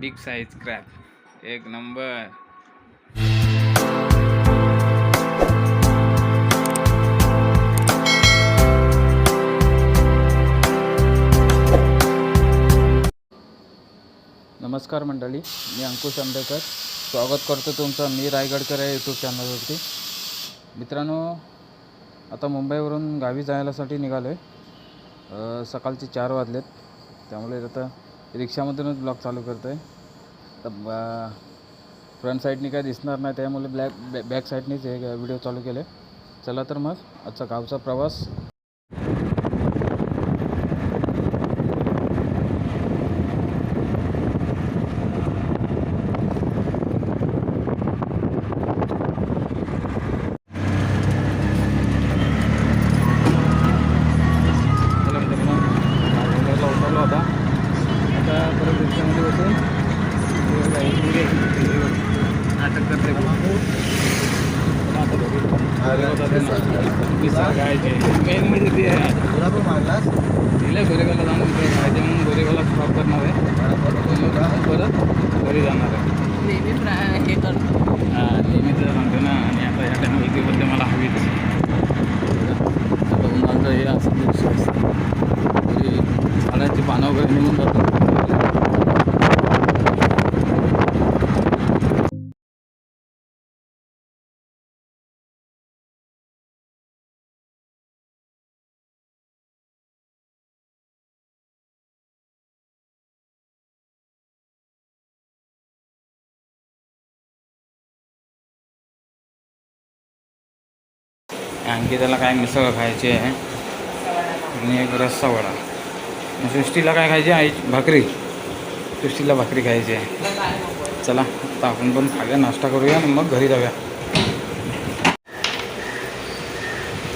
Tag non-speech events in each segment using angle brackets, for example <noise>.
Big size crape एक number. नमस्कार मंडळी मी अंकुश आंबेकर स्वागत करतो तुमचं मी रायगडकर आहे यूट्यूब चॅनलवरती मित्रांनो आता मुंबईवरून गावी जायलासाठी निघालो आहे सकाळचे चार वाजलेत. त्यामुळे आता रिक्षामधूनच ब्लॉग चालू करतो आहे तर फ्रंट साईडनी काय दिसणार नाही त्यामुळे ब्लॅक बॅ बॅक साईडनीच हे व्हिडिओ चालू केले. चला तर मग आजचा गावचा प्रवास चला मित्रांनो मुंबईला उतरलो होता आता परत रिक्षामध्ये बसून ते बघा, एक मुलगी आहे. नाटक करते मेन म्हणजे ते आहे. तिला गोरेगावला जाऊन तिथे राहायचे म्हणून गोरेगावला स्टॉप करणार आहे मग परत घरी जाणार आहे नेहमी प्रा- हे करतो हा, नेहमीच सांगतो ना आणि आता ह्या टायमा इथे मला हवीच आता उन्हाचं हे असं दिवशी असतं तरी झाडाची पानं वगैरे निघून जातात आणखी त्याला काय मिसळ खायची आहे आणि एक रस्सा वडा. सृष्टीला काय खायची आई भाकरी. सृष्टीला भाकरी खायची आहे. चला आता आपण पण खाऊया नाश्ता करूया आणि मग घरी जाऊया.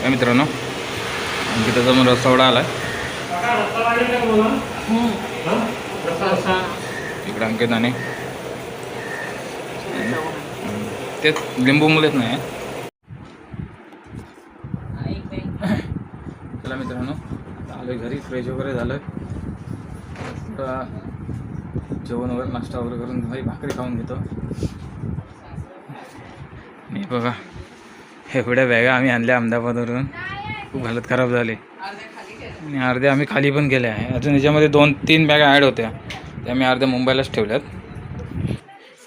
काय मित्रांनो आणखी त्याचा मग रस्सा वडा आला इकडे अंकित आणि तेच लिंबू मुलेच नाही चला मित्रांनो आता आलो घरी फ्रेश वगैरे झालं. आता जेवण वगैरे नाश्ता वगैरे करून भाई भाकरी खाऊन घेतो. मी बघा एवढ्या बॅगा आम्ही आणल्या अहमदाबादवरून. खूप हालत खराब झाली. आणि अर्ध्या आम्ही खाली पण गेले आहे. अजून याच्यामध्ये दोन तीन बॅगा ॲड होत्या. त्या मी अर्ध्या मुंबईलाच ठेवल्यात.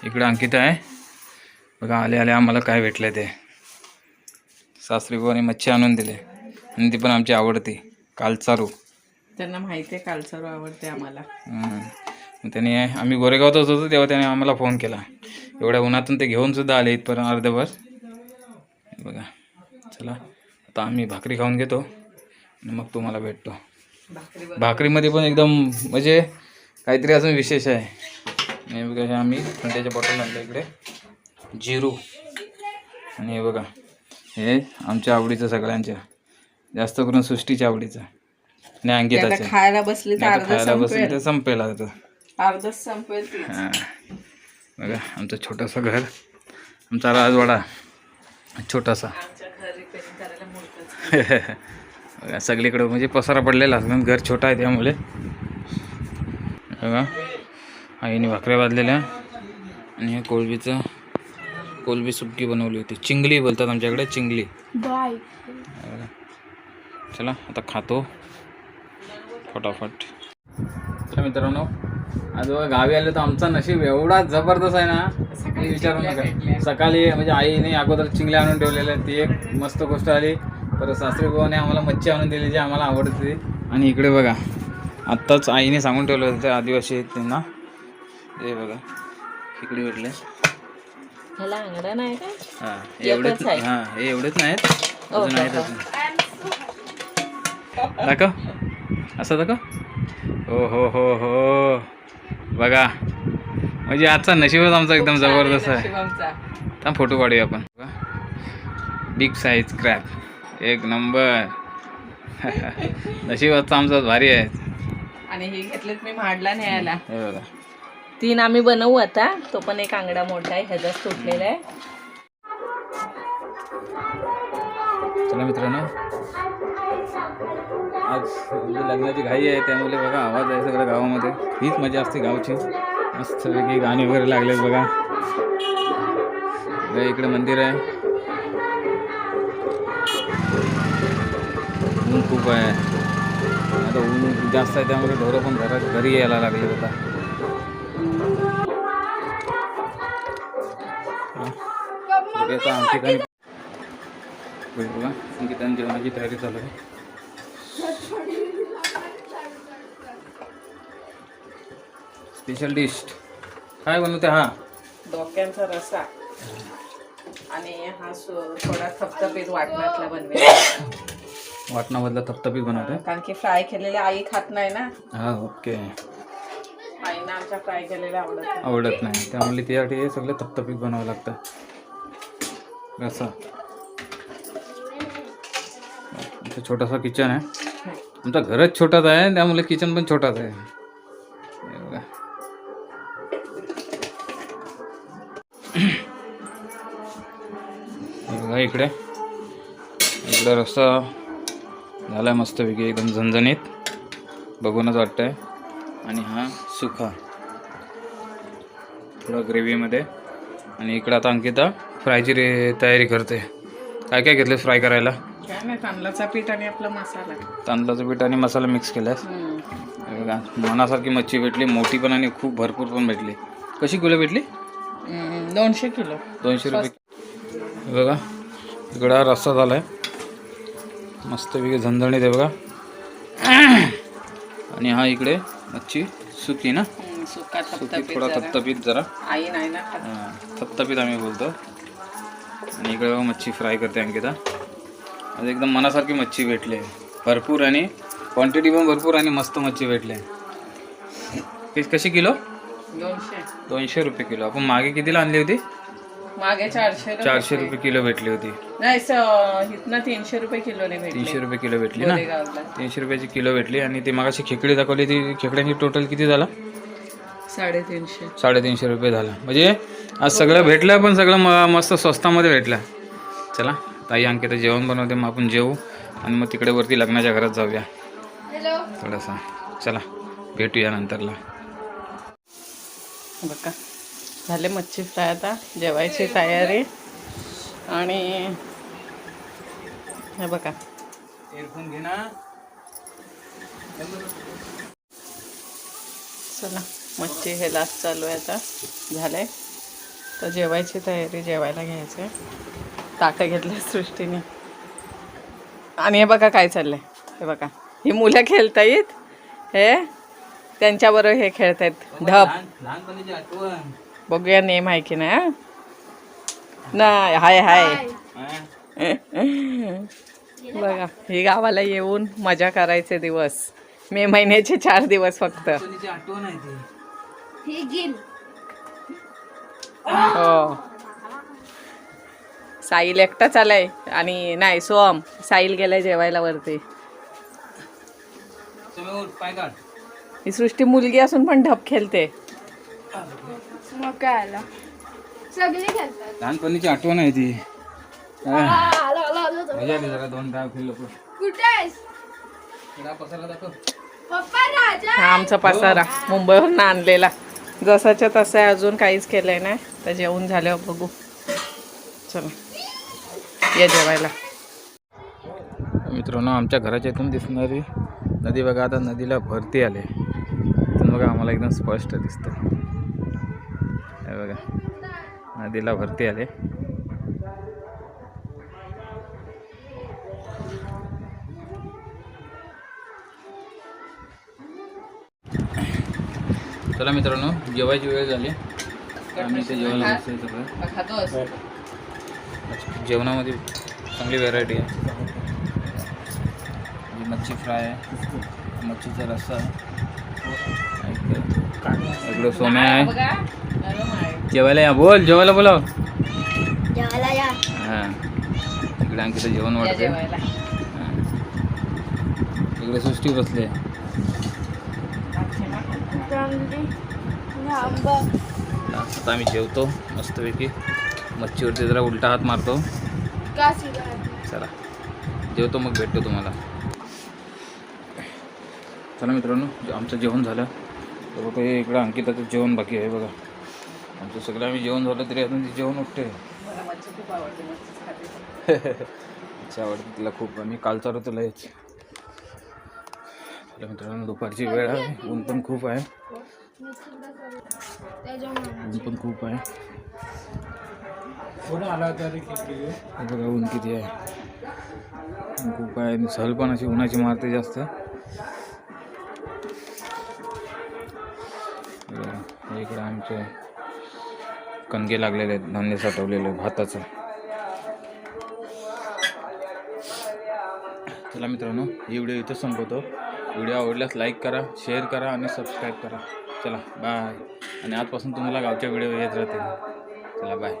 इकडं अंकिता आहे. बघा आले आले आम्हाला काय भेटलं ते. सासरी आणि मच्छी आणून दिले. आणि ती पण आमची आवडती. कालचारू. त्यांना माहिती आहे कालसरू आवडते आम्हाला. मग त्याने आम्ही गोरेगावातच होतो तेव्हा त्याने आम्हाला फोन केला. एवढ्या उन्हातून ते घेऊन सुद्धा आले इथपर्यंत अर्धभर. हे बघा. चला आता आम्ही भाकरी खाऊन घेतो आणि मग तुम्हाला भेटतो. भाकरी भाकरीमध्ये पण एकदम म्हणजे काहीतरी अजून विशेष आहे. हे बघा हे आम्ही थंड्याच्या बॉटल आणलं इकडे. जिरू. आणि हे बघा हे आमच्या आवडीचं सगळ्यांच्या. जास्त करून सृष्टीच्या आवडीचं. आणि आता अंकिताच्या खायला बसली तर आता अर्ध खायला बसेल संपेल. तर संपेल आता. अर्धच संपेल ती हां. बघा आमचं छोटंसं घर आमचा राजवाडा छोटासा. आमच्या घर रिपेअरिंग करायला मोडतं बघा सगळीकडं म्हणजे पसारा पडलेला असं घर छोटा आहे त्यामुळे. बघा आईने भाकऱ्या बांधलेल्या आणि हे कोळबीचं कोलबी सुक्की बनवली होती. चिंगली बोलतात आमच्याकडे चिंगली. बघा. चला आता खातो. फटाफट. चला मित्रांनो आज बघा गावी आलो तर आमचा नशीब एवढा जबरदस्त आहे ना विचारू नका. सकाळी म्हणजे आईने अगोदर चिंगल्या आणून ठेवलेल्या. ती एक मस्त गोष्ट आली. परत सासरी भावाने आम्हाला मच्छी आणून दिली जी आम्हाला आवडते. आणि इकडे बघा आत्ताच आईने सांगून ठेवलं होतं ते आदिवासी आहेत त्यांना. हे बघा इकडे भेटले. ह्याला अंगडा नाही का? हां हे एवढेच. हां हे एवढेच नाहीत. हो, अजून हो, आहेत हो. अजून. दाखव. असं दाखव. हो हो हो हो. बघा. म्हणजे आजचा नशीबच आमचा एकदम जबरदस्त आहे. थांब फोटो काढूया आपण. बिग साईज क्रॅप एक नंबर नशिबाचा आमचा भारी आहे. आणि हे घेतलेत मी माडला न्यायला. हे बघा. तीन आम्ही बनवू आता. तो पण एक आंगडा मोठा आहे. ह्याचाच तुटलेला आहे. चला मित्रांनो. आज म्हणजे लग्नाची घाई आहे त्यामुळे बघा आवाज आहे सगळ्या गावामध्ये. हीच मजा असते गावची. मस्त वेगळी गाणी वगैरे लागलेत बघा. इकडे मंदिर आहे. ऊन खूप आहे. आता ऊन जास्त आहे त्यामुळे ढोरं पण घरात घरी यायला लागले होता आमची बघा संगीतान जेवणाची तयारी चालू आहे. स्पेशल डिश काय बनवते? हा. डोक्यांचा रसा. आणि हा सो- थोडा थपथपीत वाटणातला बनवेल. वाटणामधला थपथपीत बनवते. कारण की फ्राय केलेले आई खात नाही ना. हा ओके. आईना आमच्या फ्राय केलेले आवडत नाही. आवडत नाही. त्यामुळे त्यासाठी हे सगळं थपथपीत बनावं लागतं. रसा. इथं छोटासा किचन आहे. तुमचा घरच छोटाच आहे त्यामुळे किचन पण छोटाच आहे बघा इकडे. इकडे रस्ता झाला आहे मस्तपैकी एकदम झणझणीत. बघूनच वाटतंय. आणि हा सुखा. थोडा ग्रेव्हीमध्ये आणि इकडं आता अंकिता फ्रायची रे तयारी करते. काय काय घेतलं फ्राय करायला? काय नाही तांदळाचा पीठ आणि आपला मसाला. तांदळाचं पीठ आणि मसाला मिक्स केलास. हे बघा मनासारखी मच्छी भेटली मोठी पण आणि खूप भरपूर पण भेटली. कशी किलो भेटली? दोनशे किलो. दोनशे रुपये. हे बघा इकडं हा रस्सा झाला आहे मस्तपैकी झणझणीत आहे बघा. <clears throat> आणि हा इकडे मच्छी सुकी ना? सुका थोडा जरा. थपथपीत जरा. आई नाही ना खात. हां, थपथपीत आम्ही बोलतो. आणि इकडे बघा मच्छी फ्राय करते अंकिता. आज एकदम मनासारखी मच्छी भेटली. भरपूर आणि क्वांटिटी पण भरपूर आणि मस्त मच्छी भेटली. आहे. कशी किलो? दोनशे. दोनशे रुपये किलो. आपण मागे कितीला आणली होती? मागे चारशे. चारशे रुपये किलो भेटली होती. नाही स- इथनं तीनशे रुपये भेटले. तीनशे रुपये किलो भेटली ना. तीनशे रुपयाची किलो भेटली आणि ती मागाशी खेकडी दाखवली ती. खेकड्यांची टोटल किती झाला? साडेतीनशे. साडेतीनशे रुपये झाला. म्हणजे आज सगळं भेटलं पण सगळं मस्त स्वस्तामध्ये भेटलं. चला. ताई अंकिता जेवण बनवते मग आपण जेवू आणि मग तिकडे वरती लग्नाच्या घरात जाऊया. थोडासा. चला भेटूया नंतरला. बघा झाले मच्छी फ्राय आता जेवायची तयारी. आणि हे बघा. एअरफोन घे ना. चला मच्छी हे लास्ट चालू आहे आता. झालंय तर जेवायची तयारी जेवायला घ्यायचं आहे ताटं घेतलं सृष्टीने. आणि हे बघा काय चाललंय. हे बघा. ही मुलं खेळता येत हे त्यांच्याबरोबर हे खेळतायत. ढप बघूया नेम आहे की नाही? नाही हाय हाय. बघा ही गावाला येऊन मजा करायचे दिवस. मे महिन्याचे चार दिवस फक्त. आठवण आहे ती. हो. साईल एकटा चालाय आणि नाही सोम साईल गेलाय जेवायला वरती. तुम्ही उठ, पाय काढ. ही सृष्टी मुलगी असून पण ढप खेळते. मग काय आला. सगळे खेळतात. लहानपणीची आठवण आहे ती. हा, आलो आलो आलो तो. मजा आली जरा दोन डाव खेळलो कुठे आहेस? पसायला दाखव. पप्पा राजा हा आमचा पसारा. मुंबईवरून आणलेला. जसाच्या तसं आहे अजून काहीच केलंय नाही. तर जेवण झाल्यावर बघू. चला. या जेवायला. मित्रांनो आमच्या घराच्या इथून दिसणारी नदी बघा आता नदीला भरती आले इथून बघा आम्हाला एकदम स्पष्ट दिसतं हे बघा नदीला भरती आले चला मित्रांनो जेवायची वेळ झाली. आम्ही इथे जेवायला सगळं. खातोस जेवणामध्ये चांगली व्हेरायटी आहे. म्हणजे मच्छी फ्राय आहे. मच्छीचा रस्सा आहे. इकडे- सोम्या आहे. जेवायला या. बोल जेवायला बोलाव. हां. इकडे आणखी जेवण जेवायला. इकडे सृष्टी बसली आहे. आंबा. आता आम्ही जेवतो मस्तपैकी. मच्छीवरती जरा उलटा हात मारतो. चला. जेवतो मग भेटतो तुम्हाला. चला मित्रांनो जे- आमचं जेवण झालं. तर बघा हे इकडं अंकिताचं जेवण बाकी आहे बघा. आमचं सगळं आम्ही जेवण झालं तरी अजून ती जेवण उठते. मच्छी आवडते तिला खूप. आम्ही काल चालवतो लयच. चला मित्रांनो दुपारची वेळ आहे. ऊन पण खूप आहे. त्याच्यामुळे ऊन पण खूप आहे. हे बघा ऊन किती आहे. खूप आहे. आणि सहल पण अशी उन्हाची मारते जास्त. इकडे आमचे कणके लागलेले आहेत. धान्य साठवलेलं आहे भाताचं. चला मित्रांनो ही व्हिडिओ इथं संपवतो. व्हिडिओ आवडल्यास लाईक करा शेअर करा आणि सबस्क्राईब करा. चला बाय आणि आजपासून तुम्हाला गावच्या व्हिडिओ येत राहतील. चला बाय